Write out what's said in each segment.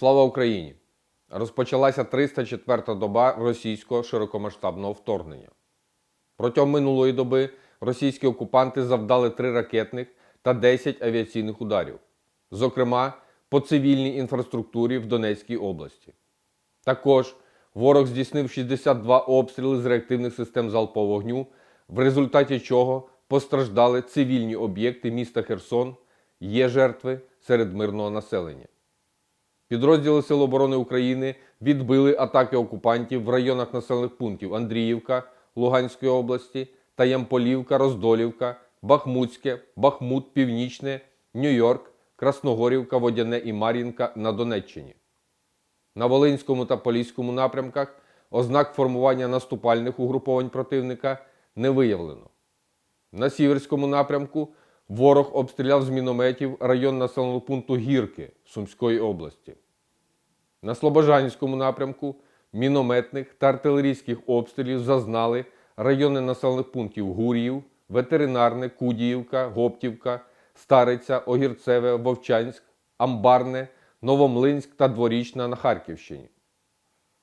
Слава Україні! Розпочалася 304-та доба російського широкомасштабного вторгнення. Протягом минулої доби російські окупанти завдали 3 ракетних та 10 авіаційних ударів, зокрема по цивільній інфраструктурі в Донецькій області. Також ворог здійснив 62 обстріли з реактивних систем залпового вогню, в результаті чого постраждали цивільні об'єкти міста Херсон, є жертви серед мирного населення. Підрозділи Сил оборони України відбили атаки окупантів в районах населених пунктів Андріївка Луганської області та Ямполівка, Роздолівка, Бахмутське, Бахмут, Північне, Нью-Йорк, Красногорівка, Водяне і Мар'їнка на Донеччині. На Волинському та Поліському напрямках ознак формування наступальних угруповань противника не виявлено. На Сіверському напрямку ворог обстріляв з мінометів район населеного пункту Гірки Сумської області. На Слобожанському напрямку мінометних та артилерійських обстрілів зазнали райони населених пунктів Гур'їв, Ветеринарне, Кудіївка, Гоптівка, Стариця, Огірцеве, Вовчанськ, Амбарне, Новомлинськ та Дворічна на Харківщині.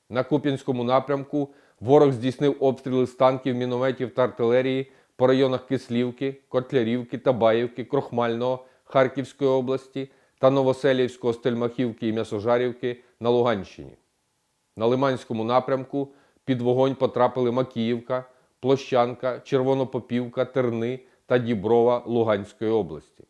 На Куп'янському напрямку ворог здійснив обстріли з танків, мінометів та артилерії по районах Кислівки, Котлярівки, Табаївки, Крохмального Харківської області та Новоселівського, Стельмахівки і М'ясожарівки на Луганщині. На Лиманському напрямку під вогонь потрапили Макіївка, Площанка, Червонопопівка, Терни та Діброва Луганської області.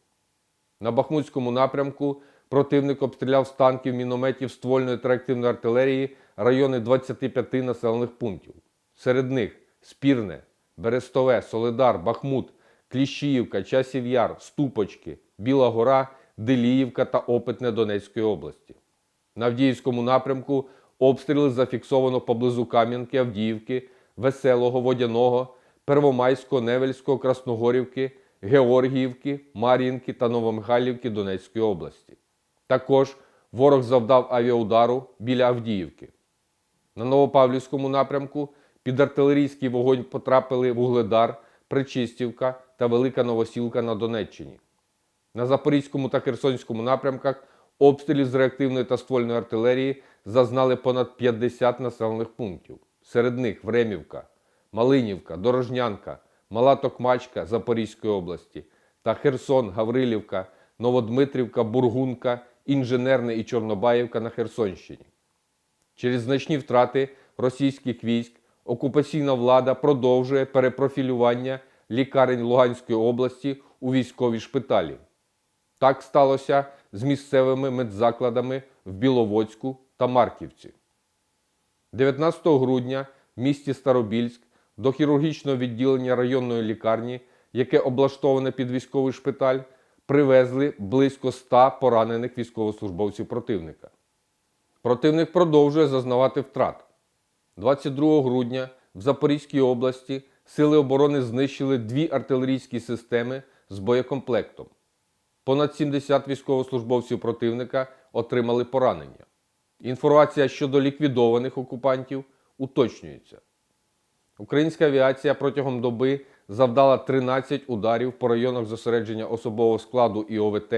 На Бахмутському напрямку противник обстріляв з танків, мінометів, ствольної та артилерії райони 25 населених пунктів. Серед них Спірне, Берестове, Солидар, Бахмут, Кліщіївка, Часів Яр, Ступочки, Біла Гора, Деліївка та Опитне Донецької області. На Авдіївському напрямку обстріли зафіксовано поблизу Кам'янки, Авдіївки, Веселого, Водяного, Первомайського, Невельського, Красногорівки, Георгіївки, Мар'їнки та Новомихайлівки Донецької області. Також ворог завдав авіаудару біля Авдіївки. На Новопавлівському напрямку під артилерійський вогонь потрапили Вугледар, Причистівка та Велика Новосілка на Донеччині. На Запорізькому та Херсонському напрямках обстрілів з реактивної та ствольної артилерії зазнали понад 50 населених пунктів. Серед них Времівка, Малинівка, Дорожнянка, Мала Токмачка Запорізької області та Херсон, Гаврилівка, Новодмитрівка, Бургунка, Інженерне і Чорнобаївка на Херсонщині. Через значні втрати російських військ окупаційна влада продовжує перепрофілювання лікарень Луганської області у військові шпиталі. Так сталося з місцевими медзакладами в Біловодську та Марківці. 19 грудня в місті Старобільськ до хірургічного відділення районної лікарні, яке облаштоване під військовий шпиталь, привезли близько 100 поранених військовослужбовців противника. Противник продовжує зазнавати втрат. 22 грудня в Запорізькій області Сили оборони знищили дві артилерійські системи з боєкомплектом. Понад 70 військовослужбовців противника отримали поранення. Інформація щодо ліквідованих окупантів уточнюється. Українська авіація протягом доби завдала 13 ударів по районах зосередження особового складу і ОВТ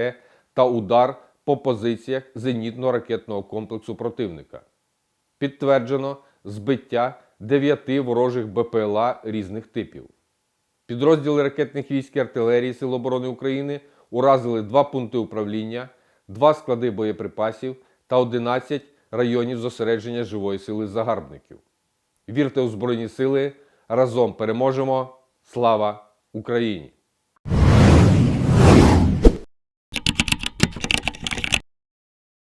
та удар по позиціях зенітно-ракетного комплексу противника. Підтверджено збиття 9 ворожих БПЛА різних типів. Підрозділи ракетних військ і артилерії Сил оборони України уразили два пункти управління, два склади боєприпасів та 11 районів зосередження живої сили загарбників. Вірте у Збройні Сили! Разом переможемо! Слава Україні!